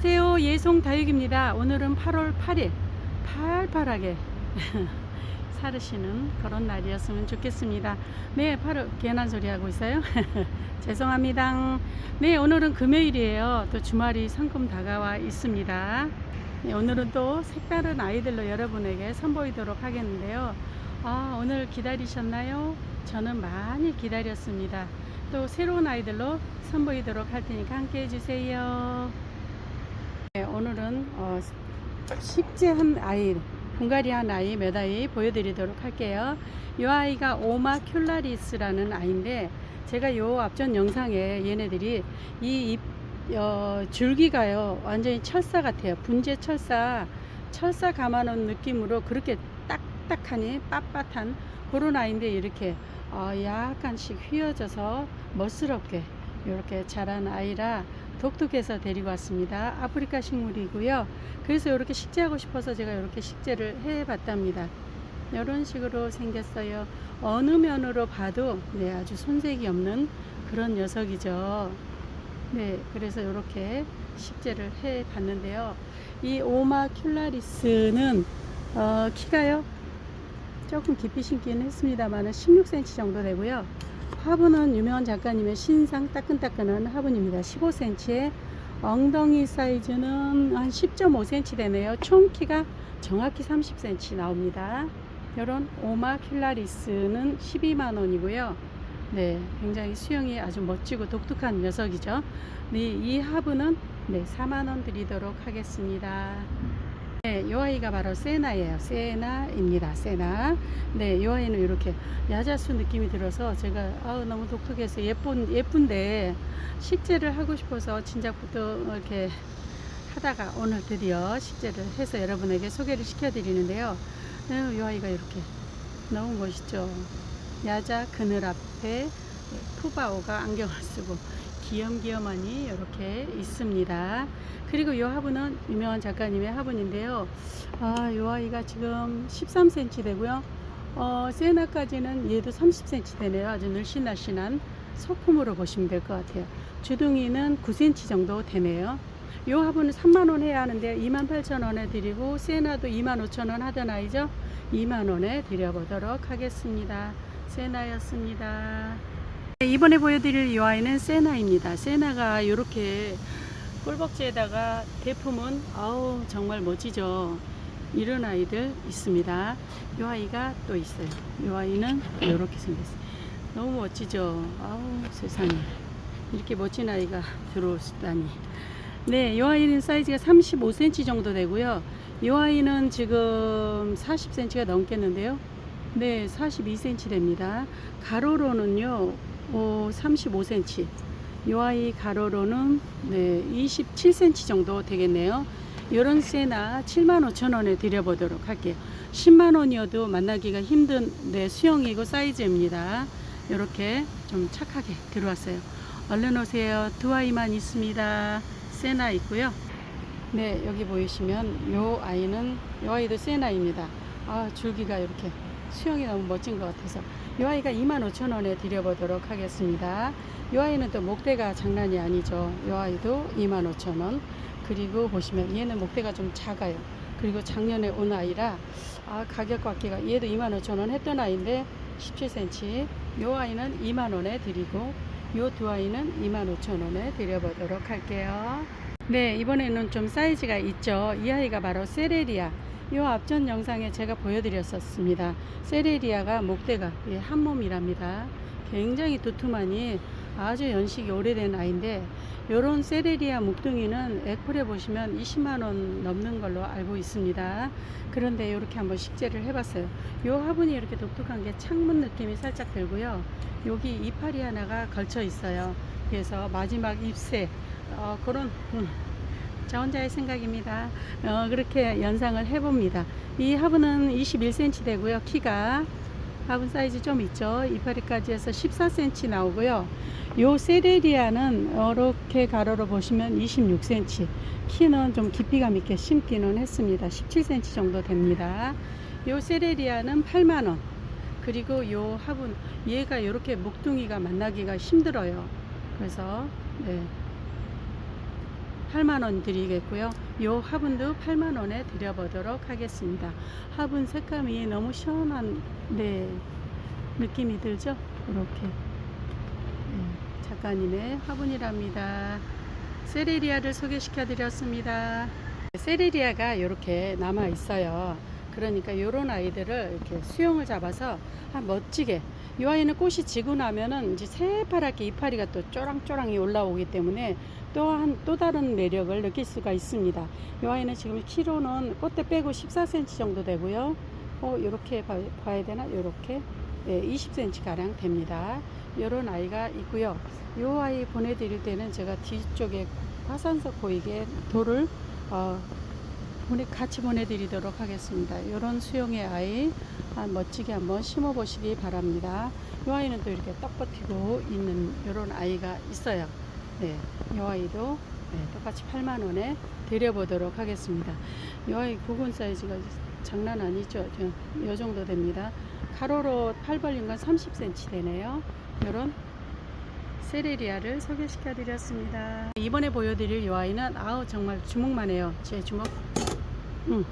안녕하세요. 예송 다육입니다. 오늘은 8월 8일. 팔팔하게 사르시는 그런 날이었으면 좋겠습니다. 네, 8월 괜한 소리 하고 있어요. 죄송합니다. 네, 오늘은 금요일이에요. 또 주말이 상큼 다가와 있습니다. 네, 오늘은 또 색다른 아이들로 여러분에게 선보이도록 하겠는데요. 아, 오늘 기다리셨나요? 저는 많이 기다렸습니다. 또 새로운 아이들로 선보이도록 할 테니까 함께 해주세요. 네, 오늘은 어, 식재 한 아이, 분갈이 한 아이 몇 아이 보여드리도록 할게요. 이 아이가 오마큘라리스라는 아이인데 제가 요 앞전 영상에 얘네들이 이 잎, 어, 줄기가요 완전히 철사 같아요. 분재 철사, 철사 감아놓은 느낌으로 그렇게 딱딱하니 빳빳한 그런 아이인데 이렇게 어, 약간씩 휘어져서 멋스럽게 이렇게 자란 아이라 독특해서 데리고 왔습니다. 아프리카 식물이고요. 그래서 이렇게 식재하고 싶어서 제가 이렇게 식재를 해 봤답니다. 이런 식으로 생겼어요. 어느 면으로 봐도 네, 아주 손색이 없는 그런 녀석이죠. 네, 그래서 이렇게 식재를 해 봤는데요. 이 오마큘라리스는 어, 키가요. 조금 깊이 심기는 했습니다만 16cm 정도 되고요. 화분은 유명한 작가님의 신상 따끈따끈한 화분입니다. 15cm에 엉덩이 사이즈는 한 10.5cm 되네요. 총 키가 정확히 30cm 나옵니다. 이런 오마큘라리스는 12만 원이고요. 네, 굉장히 수영이 아주 멋지고 독특한 녀석이죠. 네, 이 화분은 네, 4만 원 드리도록 하겠습니다. 네, 이 아이가 바로 세나예요. 세나입니다. 세나. 네, 이 아이는 이렇게 야자수 느낌이 들어서 제가 아우 너무 독특해서 예쁜 예쁜데 식재를 하고 싶어서 진작부터 이렇게 하다가 오늘 드디어 식재를 해서 여러분에게 소개를 시켜드리는데요. 네, 이 아이가 이렇게 너무 멋있죠. 야자 그늘 앞에 푸바오가 안경을 쓰고 귀염귀염하니 이렇게 있습니다. 그리고 이 화분은 유명한 작가님의 화분인데요. 아, 이 아이가 지금 13cm 되고요. 어, 세나까지는 얘도 30cm 되네요. 아주 늘씬날씬한 소품으로 보시면 될 것 같아요. 주둥이는 9cm 정도 되네요. 이 화분은 3만원 해야 하는데 28,000원에 드리고 세나도 25,000원 하던 아이죠. 2만원에 드려보도록 하겠습니다. 세나였습니다. 네, 이번에 보여드릴 이 아이는 세나입니다. 세나가 이렇게 꿀벅지에다가 대품은 아우 정말 멋지죠. 이런 아이들 있습니다. 이 아이가 또 있어요. 이 아이는 이렇게 생겼어요. 너무 멋지죠. 아우 세상에 이렇게 멋진 아이가 들어오다니. 네, 이 아이는 사이즈가 35cm 정도 되고요. 이 아이는 지금 40cm가 넘겠는데요. 네, 42cm 됩니다. 가로로는요, 어, 35cm. 이 아이 가로로는 네, 27cm 정도 되겠네요. 이런 세나 75,000원에 드려보도록 할게요. 10만원이어도 만나기가 힘든 네, 수영이고 사이즈입니다. 이렇게 좀 착하게 들어왔어요. 얼른 오세요. 두 아이만 있습니다. 세나 있고요. 네, 여기 보이시면 요 아이는 요 아이도 세나입니다. 아, 줄기가 이렇게 수영이 너무 멋진 것 같아서 이 아이가 25,000원에 드려보도록 하겠습니다. 이 아이는 또 목대가 장난이 아니죠. 이 아이도 25,000원. 그리고 보시면 얘는 목대가 좀 작아요. 그리고 작년에 온 아이라 아, 가격 받기가 얘도 25,000원 했던 아이인데 17cm. 이 아이는 2만원에 드리고 이 두 아이는 25,000원에 드려보도록 할게요. 네, 이번에는 좀 사이즈가 있죠. 이 아이가 바로 세레리아. 이 앞전 영상에 제가 보여드렸었습니다. 세레리아가 목대가 예, 한 몸이랍니다. 굉장히 두툼하니 아주 연식이 오래된 아이인데 이런 세레리아 묵둥이는 에콜에 보시면 20만원 넘는 걸로 알고 있습니다. 그런데 이렇게 한번 식재를 해봤어요. 이 화분이 이렇게 독특한 게 창문 느낌이 살짝 들고요. 여기 이파리 하나가 걸쳐 있어요. 그래서 마지막 잎새 어, 그런 음, 저 혼자의 생각입니다. 어, 그렇게 연상을 해봅니다. 이 화분은 21cm 되고요. 키가 화분 사이즈 좀 있죠. 이파리까지 해서 14cm 나오고요. 요 세레리아는 이렇게 가로로 보시면 26cm. 키는 좀 깊이감 있게 심기는 했습니다. 17cm 정도 됩니다. 요 세레리아는 8만원. 그리고 요 화분, 얘가 이렇게 목둥이가 만나기가 힘들어요. 그래서, 네. 8만원 드리겠고요. 요 화분도 8만원에 드려보도록 하겠습니다. 화분 색감이 너무 시원한, 네, 느낌이 들죠? 이렇게. 네, 작가님의 화분이랍니다. 세레리아를 소개시켜 드렸습니다. 세레리아가 이렇게 남아 있어요. 그러니까 이런 아이들을 이렇게 수영을 잡아서 한 멋지게 이 아이는 꽃이 지고 나면은 이제 새파랗게 이파리가 또 쪼랑쪼랑이 올라오기 때문에 또한 또 다른 매력을 느낄 수가 있습니다. 이 아이는 지금 키로는 꽃대 빼고 14cm 정도 되고요. 어, 이렇게 봐, 봐야 되나? 이렇게 네, 20cm 가량 됩니다. 이런 아이가 있고요. 이 아이 보내드릴 때는 제가 뒤쪽에 화산석 보이게 돌을 어, 보내, 같이 보내드리도록 하겠습니다. 이런 수영의 아이 한 멋지게 한번 심어 보시기 바랍니다. 이 아이는 또 이렇게 떡 버티고 있는 이런 아이가 있어요. 네, 이 아이도 네, 똑같이 8만 원에 드려보도록 하겠습니다. 이 아이 구근 사이즈가 장난 아니죠. 이 정도 됩니다. 가로로 팔 벌린 건 30cm 되네요. 이런 세레리아를 소개시켜 드렸습니다. 이번에 보여드릴 이 아이는 아우 정말 주먹만 해요. 제 주먹. 응.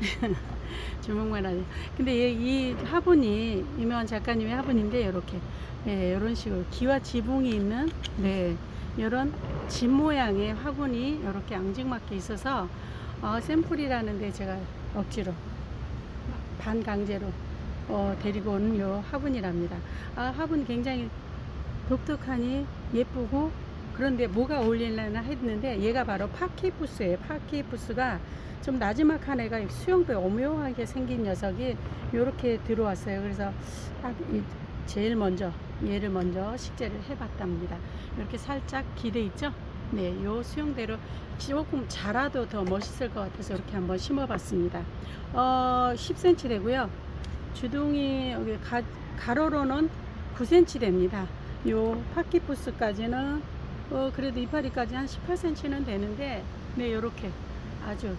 주먹만 하네. 근데 얘- 이 화분이 유명한 작가님의 화분인데 이렇게 네, 이런 식으로 기와 지붕이 있는 네 이런 집 모양의 화분이 이렇게 앙증맞게 있어서 어, 샘플이라는데 제가 억지로 반강제로 어, 데리고 오는 요 화분이랍니다. 아 화분 굉장히 독특하니 예쁘고 그런데 뭐가 어울리려나 했는데 얘가 바로 파키푸스예요. 파키푸스가 좀 나지막한 애가 수영배 오묘하게 생긴 녀석이 이렇게 들어왔어요. 그래서 딱 이- 제일 먼저 얘를 먼저 식재를 해봤답니다. 이렇게 살짝 기대 있죠? 네, 요 수영대로 조금 자라도 더 멋있을 것 같아서 이렇게 한번 심어봤습니다. 어, 10cm 되고요. 주둥이 여기 가, 가로로는 9cm 됩니다. 요 파키푸스까지는 어, 그래도 이파리까지 한 18cm는 되는데 네, 요렇게 아주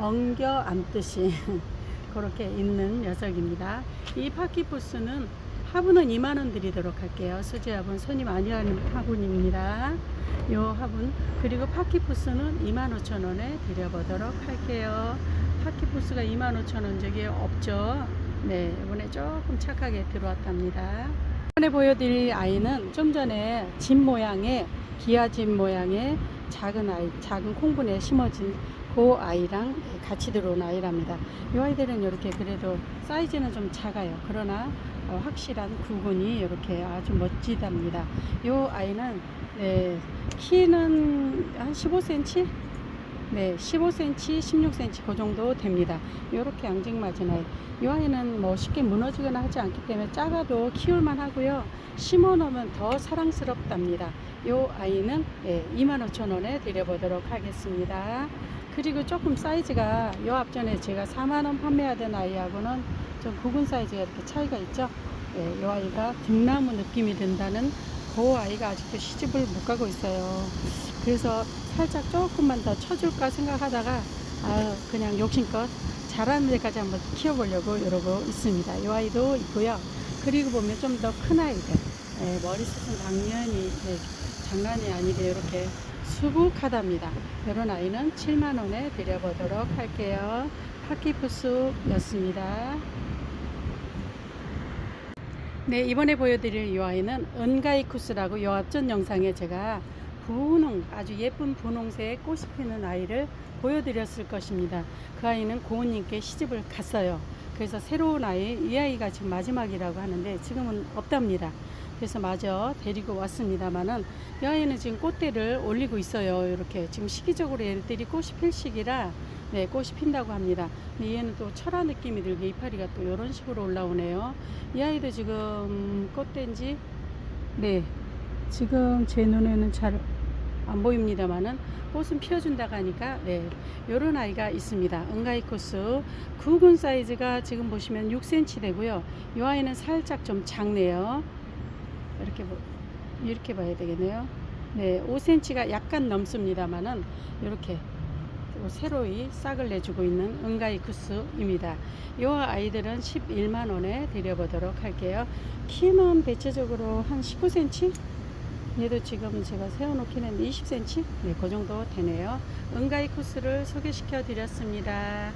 엉겨 앉듯이 그렇게 있는 녀석입니다. 이 파키푸스는 화분은 2만원 드리도록 할게요. 수제 화분 손이 많이 하는 화분입니다. 요 화분 그리고 파키푸스는 25,000원에 드려보도록 할게요. 파키푸스가 25,000원 저기 없죠. 네, 이번에 조금 착하게 들어왔답니다. 이번에 보여드릴 아이는 좀 전에 집 모양의 기아집 모양의 작은 아이, 작은 콩분에 심어진 그 아이랑 같이 들어온 아이랍니다. 이 아이들은 이렇게 그래도 사이즈는 좀 작아요. 그러나 어, 확실한 구근이 이렇게 아주 멋지답니다. 이 아이는 네, 키는 한 15cm? 네, 15cm, 16cm 그 정도 됩니다. 이렇게 앙증맞은 아이. 이 아이는 뭐 쉽게 무너지거나 하지 않기 때문에 작아도 키울만 하고요. 심어 놓으면 더 사랑스럽답니다. 이 아이는 예, 25,000원에 드려보도록 하겠습니다. 그리고 조금 사이즈가 요 앞전에 제가 4만원 판매하던 아이하고는 좀 굵은 사이즈가 이렇게 차이가 있죠. 예, 이 아이가 등나무 느낌이 든다는 그 아이가 아직도 시집을 못 가고 있어요. 그래서 살짝 조금만 더 쳐줄까 생각하다가 아 그냥 욕심껏 자라는 데까지 한번 키워보려고 이러고 있습니다. 이 아이도 있고요. 그리고 보면 좀 더 큰 아이들 예, 머리숱은 당연히 예, 장난이 아니게 이렇게 수북하답니다. 이런 아이는 7만원에 드려보도록 할게요. 파키푸스였습니다. 네, 이번에 보여드릴 이 아이는 은가이쿠스라고 요 앞전 영상에 제가 분홍, 아주 예쁜 분홍색 꽃이 피는 아이를 보여드렸을 것입니다. 그 아이는 고은님께 시집을 갔어요. 그래서 새로운 아이, 이 아이가 지금 마지막이라고 하는데 지금은 없답니다. 그래서 마저 데리고 왔습니다만은 이 아이는 지금 꽃대를 올리고 있어요. 이렇게 지금 시기적으로 얘들이 꽃이 필 시기라 네, 꽃이 핀다고 합니다. 근데 얘는 또 철화 느낌이 들게 이파리가 또 이런 식으로 올라오네요. 이 아이도 지금 꽃된지 네, 지금 제 눈에는 잘 안 보입니다만은 꽃은 피워준다고 하니까 네, 요런 아이가 있습니다. 은가이코스 굵은 사이즈가 지금 보시면 6cm 되고요. 이 아이는 살짝 좀 작네요. 이렇게 보, 이렇게 봐야 되겠네요. 네, 5cm가 약간 넘습니다만은 이렇게 새로이 싹을 내주고 있는 은가이쿠스입니다. 이 아이들은 11만 원에 드려보도록 할게요. 키는 대체적으로 한 19cm? 얘도 지금 제가 세워놓긴 했는데 20cm? 네, 그 정도 되네요. 은가이 코스를 소개시켜 드렸습니다.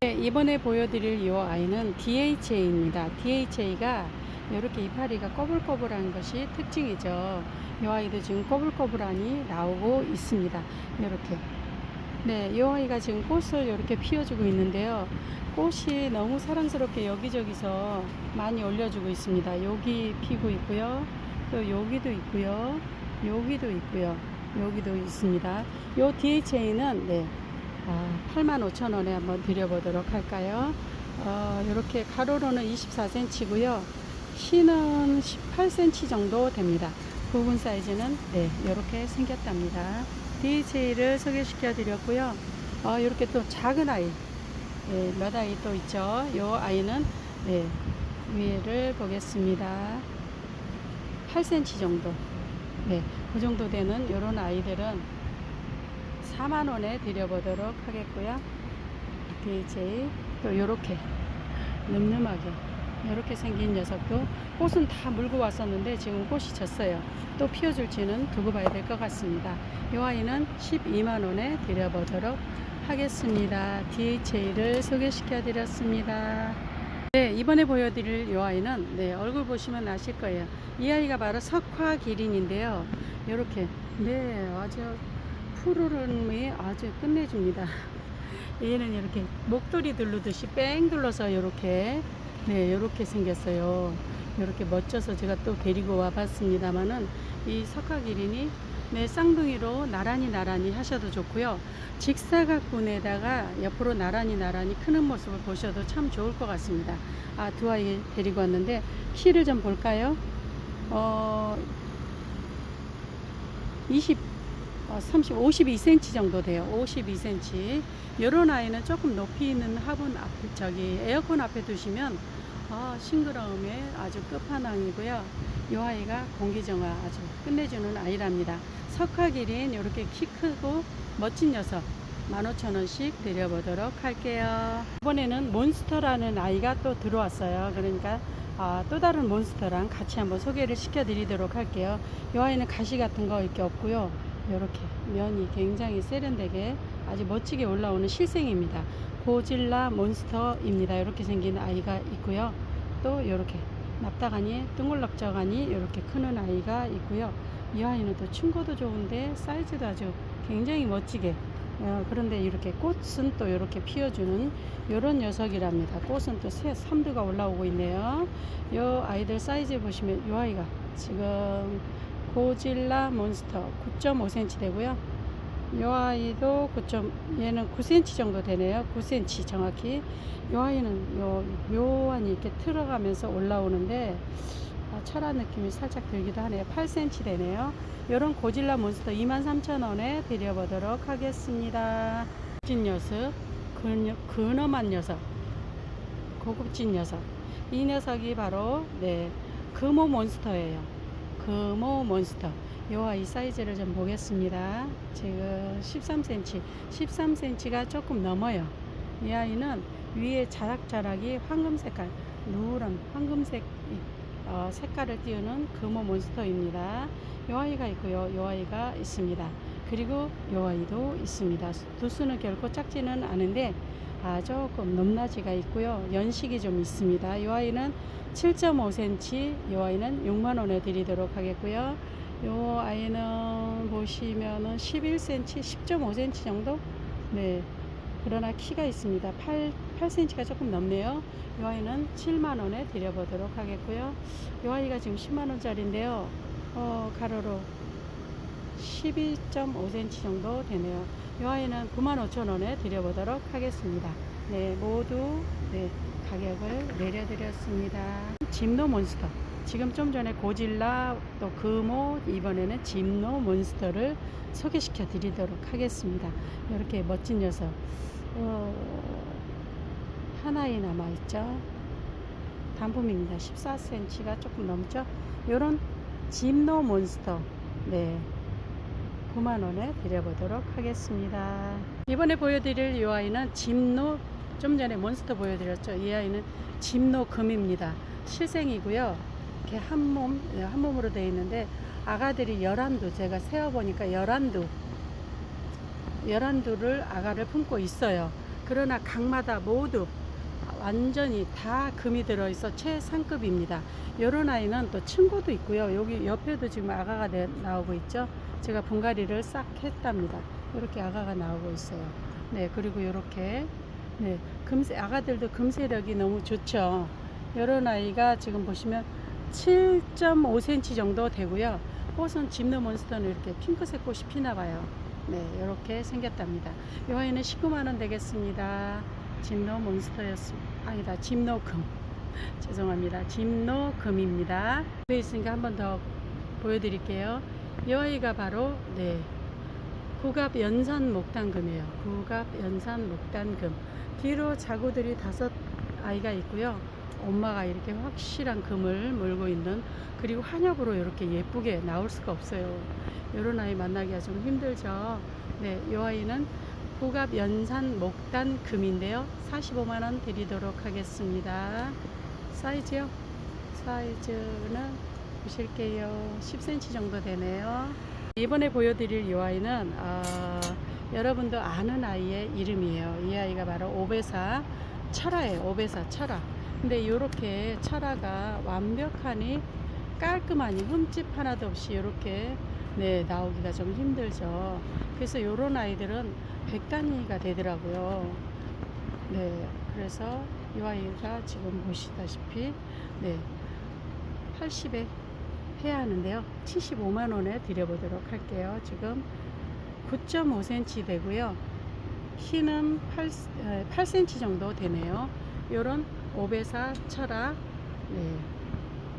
네, 이번에 보여드릴 이 아이는 DHA입니다. DHA가 이렇게 이파리가 꼬불꼬불한 것이 특징이죠. 이 아이도 지금 꼬불꼬불하니 나오고 있습니다. 이렇게. 네, 이 아이가 지금 꽃을 이렇게 피워주고 있는데요. 꽃이 너무 사랑스럽게 여기저기서 많이 올려주고 있습니다. 여기 피고 있고요. 또 여기도 있고요. 여기도 있고요. 여기도 있습니다. 요 DHA는 네, 아, 85,000원에 한번 드려보도록 할까요? 어, 이렇게 가로로는 24cm고요. 키는 18cm 정도 됩니다. 부분 사이즈는 네, 이렇게 생겼답니다. DHA를 소개시켜 드렸고요. 어, 이렇게 또 작은 아이, 네, 몇 아이 또 있죠. 이 아이는 네, 위에를 보겠습니다. 8cm 정도. 네, 그 정도 되는 이런 아이들은 4만원에 드려보도록 하겠고요. DHA 또 요렇게 늠름하게 이렇게 생긴 녀석도 꽃은 다 물고 왔었는데 지금 꽃이 졌어요. 또 피워줄지는 두고 봐야 될 것 같습니다. 이 아이는 12만원에 드려보도록 하겠습니다. DHA를 소개시켜 드렸습니다. 네, 이번에 보여드릴 이 아이는 네, 얼굴 보시면 아실 거예요. 이 아이가 바로 석화 기린인데요. 이렇게 네, 아주 푸르름이 아주 끝내줍니다. 얘는 이렇게 목도리 둘르듯이 뺑 둘러서 이렇게 네, 이렇게 생겼어요. 이렇게 멋져서 제가 또 데리고 와봤습니다만은 이 석화기린이 네, 쌍둥이로 나란히 나란히 하셔도 좋고요. 직사각분에다가 옆으로 나란히 나란히 크는 모습을 보셔도 참 좋을 것 같습니다. 아, 두 아이 데리고 왔는데 키를 좀 볼까요? 어, 20, 어, 30, 52cm 정도 돼요. 52cm. 이런 아이는 조금 높이 있는 화분 앞, 저기 에어컨 앞에 두시면 아, 싱그러움에 아주 끝판왕이고요. 이 아이가 공기정화 아주 끝내주는 아이랍니다. 석화기린 이렇게 키 크고 멋진 녀석 15,000원씩 드려보도록 할게요. 이번에는 몬스터라는 아이가 또 들어왔어요. 그러니까 아, 또 다른 몬스터랑 같이 한번 소개를 시켜드리도록 할게요. 이 아이는 가시 같은 거 이렇게 없고요. 이렇게 면이 굉장히 세련되게 아주 멋지게 올라오는 실생입니다. 고질라 몬스터입니다. 이렇게 생긴 아이가 있고요. 또 이렇게 납다가니 둥글럭저가니 이렇게 크는 아이가 있고요. 이 아이는 또 층고도 좋은데 사이즈도 아주 굉장히 멋지게 어, 그런데 이렇게 꽃은 또 이렇게 피워주는 이런 녀석이랍니다. 꽃은 또 새 삼두가 올라오고 있네요. 이 아이들 사이즈 보시면 이 아이가 지금 고질라 몬스터 9.5cm 되고요. 이 아이도 9. 얘는 9cm 정도 되네요. 9cm 정확히. 이 아이는 요 묘한이 이렇게 틀어가면서 올라오는데 아, 철한 느낌이 살짝 들기도 하네요. 8cm 되네요. 이런 고질라 몬스터 23,000원에 드려보도록 하겠습니다. 진 녀석, 근, 근엄한 녀석, 고급진 녀석. 이 녀석이 바로 네 금호 몬스터예요. 금호 몬스터. 요 아이 사이즈를 좀 보겠습니다. 지금 13cm, 13cm가 조금 넘어요. 이 아이는 위에 자락자락이 황금 색깔, 누런 황금색 어, 색깔을 띄우는 금호 몬스터입니다. 요 아이가 있고요. 요 아이가 있습니다. 그리고 요 아이도 있습니다. 두수는 결코 작지는 않은데 아, 조금 넘나지가 있고요. 연식이 좀 있습니다. 요 아이는 7.5cm, 요 아이는 6만원에 드리도록 하겠고요. 요 아이는 보시면은 11cm, 10.5cm 정도? 네. 그러나 키가 있습니다. 8, 8cm가 조금 넘네요. 이 아이는 7만원에 드려보도록 하겠고요. 이 아이가 지금 10만원짜리인데요. 어, 가로로 12.5cm 정도 되네요. 이 아이는 95,000원에 드려보도록 하겠습니다. 네, 모두 네, 가격을 내려드렸습니다. 짐노 몬스터. 지금 좀 전에 고질라 또 금호 이번에는 짐노 몬스터를 소개시켜 드리도록 하겠습니다. 이렇게 멋진 녀석. 어, 하나에 남아 있죠. 단품입니다. 14cm가 조금 넘죠. 이런 짐노 몬스터. 네. 9만원에 드려보도록 하겠습니다. 이번에 보여드릴 이 아이는 짐노, 좀 전에 몬스터 보여드렸죠. 이 아이는 짐노 금입니다. 실생이고요. 이렇게 한 몸, 한 몸으로 되어 있는데 아가들이 열한두 제가 세어보니까 열한두 열한두를 아가를 품고 있어요. 그러나 각마다 모두 완전히 다 금이 들어있어 최상급입니다. 이런 아이는 또 친구도 있고요. 여기 옆에도 지금 아가가 내- 나오고 있죠. 제가 분갈이를 싹 했답니다. 이렇게 아가가 나오고 있어요. 네, 그리고 이렇게 네, 금세 아가들도 금세력이 너무 좋죠. 이런 아이가 지금 보시면 7.5cm 정도 되고요. 꽃은 집노 몬스터는 이렇게 핑크색 꽃이 피나 봐요. 네, 이렇게 생겼답니다. 이 아이는 19만 원 되겠습니다. 집노 몬스터였습니다. 아니다, 집노금. 죄송합니다. 집노금입니다. 옆에 있으니까 한 번 더 보여드릴게요. 이 아이가 바로 네 국압 연산 목단금이에요. 국압 연산 목단금. 뒤로 자구들이 다섯 아이가 있고요. 엄마가 이렇게 확실한 금을 물고 있는 그리고 한엽으로 이렇게 예쁘게 나올 수가 없어요. 이런 아이 만나기가 좀 힘들죠. 네, 이 아이는 국압 연산 목단 금인데요. 45만 원 드리도록 하겠습니다. 사이즈요? 사이즈는 보실게요. 10cm 정도 되네요. 이번에 보여드릴 이 아이는 어, 여러분도 아는 아이의 이름이에요. 이 아이가 바로 오베사 철화예요. 오베사 철화. 근데 이렇게 철화가 완벽하니 깔끔하니 흠집 하나도 없이 이렇게 네, 나오기가 좀 힘들죠. 그래서 이런 아이들은 100단위가 되더라고요. 네, 그래서 이 아이가 지금 보시다시피 네, 80에 해야 하는데요. 75만 원에 드려보도록 할게요. 지금 9.5cm 되고요. 키는 8, 8cm 정도 되네요. 이런 오베사 철학 네,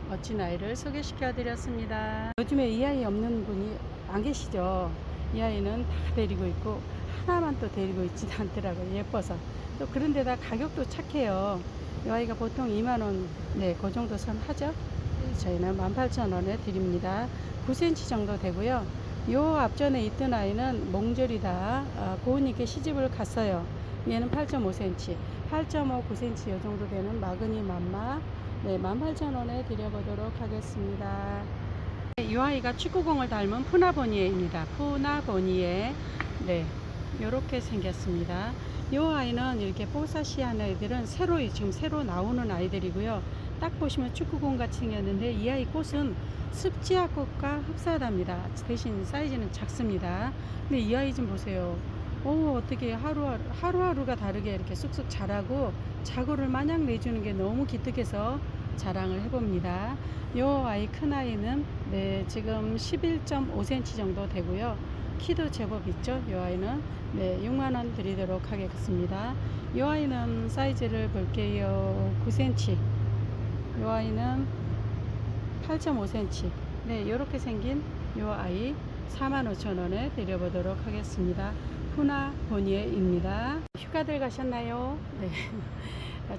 멋진 아이를 소개시켜 드렸습니다. 요즘에 이 아이 없는 분이 안 계시죠? 이 아이는 다 데리고 있고 하나만 또 데리고 있지 않더라고요. 예뻐서. 또 그런데다 가격도 착해요. 이 아이가 보통 2만원, 네, 그 정도 선 하죠? 네, 저희는 18,000원에 드립니다. 9cm 정도 되고요. 요 앞전에 있던 아이는 몽절이다. 어, 고은이께 시집을 갔어요. 얘는 8.5cm, 8.5, 9cm 요 정도 되는 마그니 맘마. 네, 18,000원에 드려보도록 하겠습니다. 네, 이 아이가 축구공을 닮은 푸나보니에입니다. 푸나보니에. 네, 요렇게 생겼습니다. 이 아이는 이렇게 뽀사시한 아이들은 새로 지금 새로 나오는 아이들이고요. 딱 보시면 축구공 같이 생겼는데 이 아이 꽃은 습지화 꽃과 흡사하답니다. 대신 사이즈는 작습니다. 근데 이 아이 좀 보세요. 오 어떻게 하루하루 하루하루가 다르게 이렇게 쑥쑥 자라고 자구를 마냥 내주는 게 너무 기특해서 자랑을 해봅니다. 이 아이 큰 아이는 네 지금 11.5cm 정도 되고요. 키도 제법 있죠. 이 아이는 네 6만 원 드리도록 하겠습니다. 이 아이는 사이즈를 볼게요. 9cm. 이 아이는 8.5cm. 네, 이렇게 생긴 이 아이 45,000원에 드려보도록 하겠습니다. 후나 보니에입니다. 휴가들 가셨나요? 네.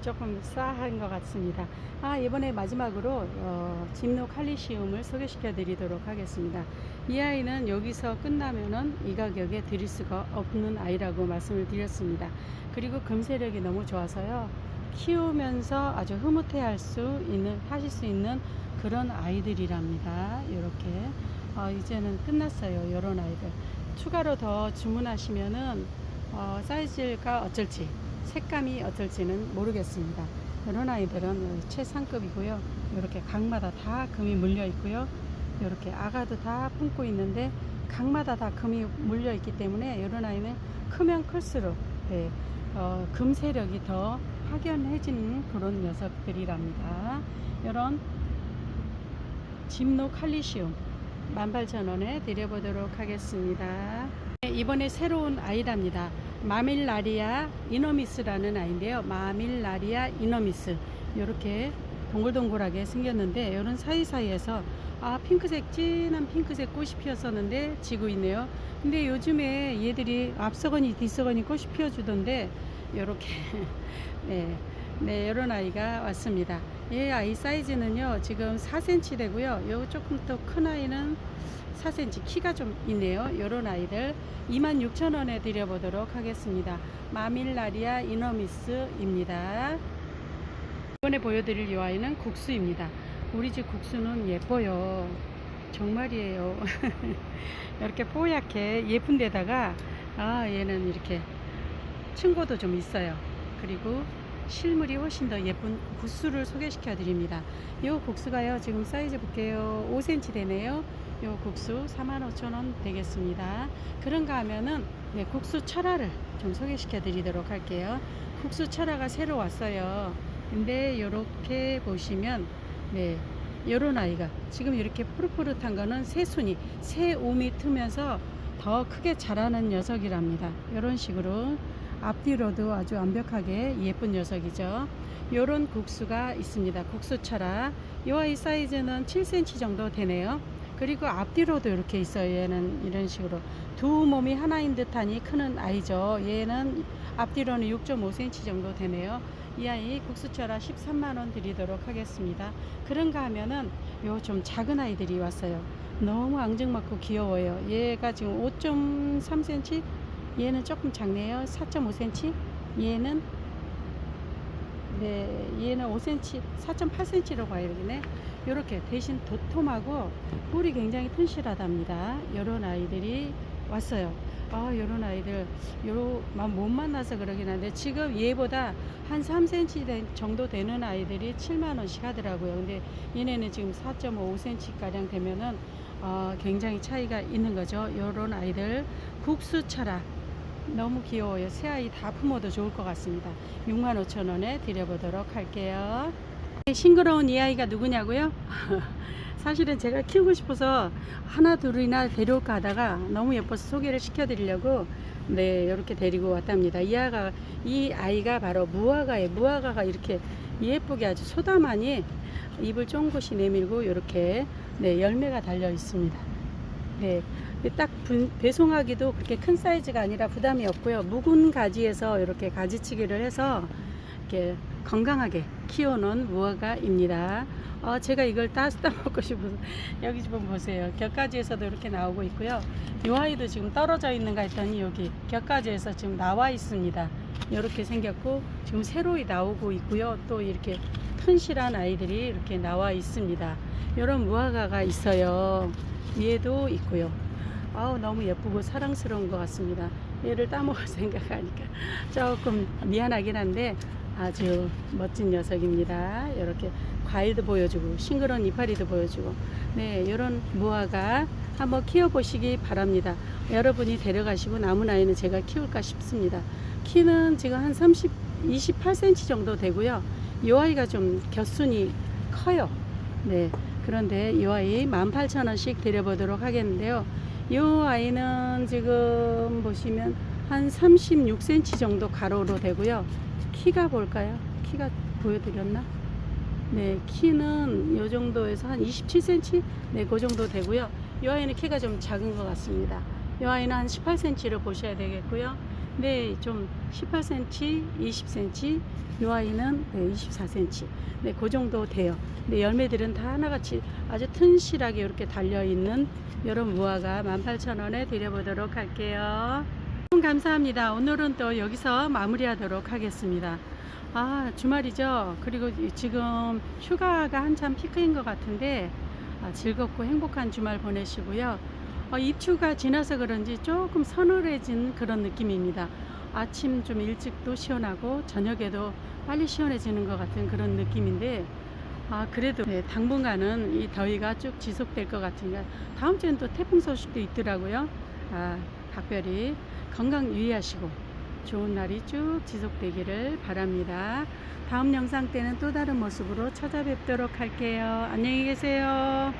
조금 싸한 것 같습니다. 아, 이번에 마지막으로 어, 짐노 칼리시움을 소개시켜 드리도록 하겠습니다. 이 아이는 여기서 끝나면은 이 가격에 드릴 수가 없는 아이라고 말씀을 드렸습니다. 그리고 금세력이 너무 좋아서요. 키우면서 아주 흐뭇해 할 수 있는, 하실 수 있는 그런 아이들이랍니다. 이렇게. 어, 이제는 끝났어요. 이런 아이들. 추가로 더 주문하시면은, 어, 사이즈가 어쩔지, 색감이 어쩔지는 모르겠습니다. 이런 아이들은 최상급이고요. 이렇게 각마다 다 금이 물려 있고요. 이렇게 아가도 다 품고 있는데 각마다 다 금이 물려 있기 때문에 이런 아이는 크면 클수록 네, 어, 금 세력이 더 확연해지는 그런 녀석들이랍니다. 이런 짐노 칼리시움 18,000원에 드려보도록 하겠습니다. 네, 이번에 새로운 아이랍니다. 마밀라리아 이너미스라는 아이인데요. 마밀라리아 이너미스 이렇게 동글동글하게 생겼는데 이런 사이사이에서 아 핑크색 진한 핑크색 꽃이 피었었는데 지고 있네요. 근데 요즘에 얘들이 앞서거니 뒤서거니 꽃이 피어주던데 이렇게 네, 네 이런 아이가 왔습니다. 이 아이 사이즈는요 지금 4cm 되고요. 요 조금 더 큰 아이는 4cm 키가 좀 있네요. 이런 아이들 26,000원에 드려보도록 하겠습니다. 마밀라리아 이너미스 입니다. 이번에 보여드릴 이 아이는 국수입니다. 우리 집 국수는 예뻐요. 정말이에요. 이렇게 뽀얗게 예쁜 데다가 아 얘는 이렇게 층고도 좀 있어요. 그리고 실물이 훨씬 더 예쁜 국수를 소개시켜 드립니다. 이 국수가요 지금 사이즈 볼게요 5cm 되네요. 이 국수 45,000원 되겠습니다. 그런가 하면은 네, 국수 철화를 좀 소개시켜 드리도록 할게요. 국수 철화가 새로 왔어요. 근데 이렇게 보시면 네 요런 아이가 지금 이렇게 푸릇푸릇한 거는 새순이 새옴이 트면서 더 크게 자라는 녀석이랍니다. 이런 식으로 앞뒤로도 아주 완벽하게 예쁜 녀석이죠. 요런 국수가 있습니다. 국수철화. 이 아이 사이즈는 7cm 정도 되네요. 그리고 앞뒤로도 이렇게 있어요. 얘는 이런 식으로 두 몸이 하나인 듯하니 크는 아이죠. 얘는 앞뒤로는 6.5cm 정도 되네요. 이 아이 국수철화 13만원 드리도록 하겠습니다. 그런가 하면은 요 좀 작은 아이들이 왔어요. 너무 앙증맞고 귀여워요. 얘가 지금 5.3cm, 얘는 조금 작네요. 4.5cm, 얘는 네, 얘는 5cm, 4.8cm로 봐야 되겠네. 요렇게 대신 도톰하고 뿔이 굉장히 튼실하답니다. 요런 아이들이 왔어요. 아, 요런 아이들, 요로, 못 만나서 그러긴 한데, 지금 얘보다 한 3cm 된- 정도 되는 아이들이 7만원씩 하더라고요. 근데 얘네는 지금 4.5cm 가량 되면은, 어, 굉장히 차이가 있는 거죠. 요런 아이들, 국수철화. 너무 귀여워요. 새 아이 다 품어도 좋을 것 같습니다. 65,000원에 드려보도록 할게요. 싱그러운 이 아이가 누구냐고요? 사실은 제가 키우고 싶어서 하나 둘이나 데려올까 하다가 너무 예뻐서 소개를 시켜드리려고 네 이렇게 데리고 왔답니다. 이 아가 이 아이가 바로 무화과예요. 무화과가 이렇게 예쁘게 아주 소다만이 입을 쫑긋이 내밀고 이렇게 네 열매가 달려 있습니다. 네. 딱 분- 배송하기도 그렇게 큰 사이즈가 아니라 부담이 없고요. 묵은 가지에서 이렇게 가지치기를 해서 이렇게 건강하게 키워놓은 무화과입니다. 어, 제가 이걸 따 따먹고 싶어서 여기 좀 보세요. 격가지에서도 이렇게 나오고 있고요. 이 아이도 지금 떨어져 있는가 했더니 여기 격가지에서 지금 나와 있습니다. 이렇게 생겼고 지금 새로이 나오고 있고요. 또 이렇게 튼실한 아이들이 이렇게 나와 있습니다. 이런 무화과가 있어요. 얘도 있고요. 아우 너무 예쁘고 사랑스러운 것 같습니다. 얘를 따먹을 생각하니까 조금 미안하긴 한데 아주 멋진 녀석입니다. 이렇게 과일도 보여주고 싱그러운 이파리도 보여주고 네 이런 무화과 한번 키워보시기 바랍니다. 여러분이 데려가시고 남은 아이는 제가 키울까 싶습니다. 키는 지금 한 30, 28cm 정도 되고요. 이 아이가 좀 겹순이 커요. 네. 그런데 이 아이 18,000원씩 드려보도록 하겠는데요. 이 아이는 지금 보시면 한 36cm 정도 가로로 되고요. 키가 볼까요? 키가 보여드렸나? 네, 키는 이 정도에서 한 27cm? 네, 그 정도 되고요. 이 아이는 키가 좀 작은 것 같습니다. 이 아이는 한 18cm를 보셔야 되겠고요. 네, 좀 18cm, 20cm, 이 아이는 네, 24cm. 네, 그 정도 돼요. 근데 열매들은 다 하나같이 아주 튼실하게 이렇게 달려있는 이런 무화과 18,000원에 드려보도록 할게요. 감사합니다. 오늘은 또 여기서 마무리하도록 하겠습니다. 아, 주말이죠. 그리고 이- 지금 휴가가 한참 피크인 것 같은데 아, 즐겁고 행복한 주말 보내시고요. 어, 입추가 지나서 그런지 조금 서늘해진 그런 느낌입니다. 아침 좀 일찍도 시원하고 저녁에도 빨리 시원해지는 것 같은 그런 느낌인데 아 그래도 네, 당분간은 이 더위가 쭉 지속될 것 같으니까 다음 주엔 또 태풍 소식도 있더라고요. 아 각별히 건강 유의하시고 좋은 날이 쭉 지속되기를 바랍니다. 다음 영상 때는 또 다른 모습으로 찾아뵙도록 할게요. 안녕히 계세요.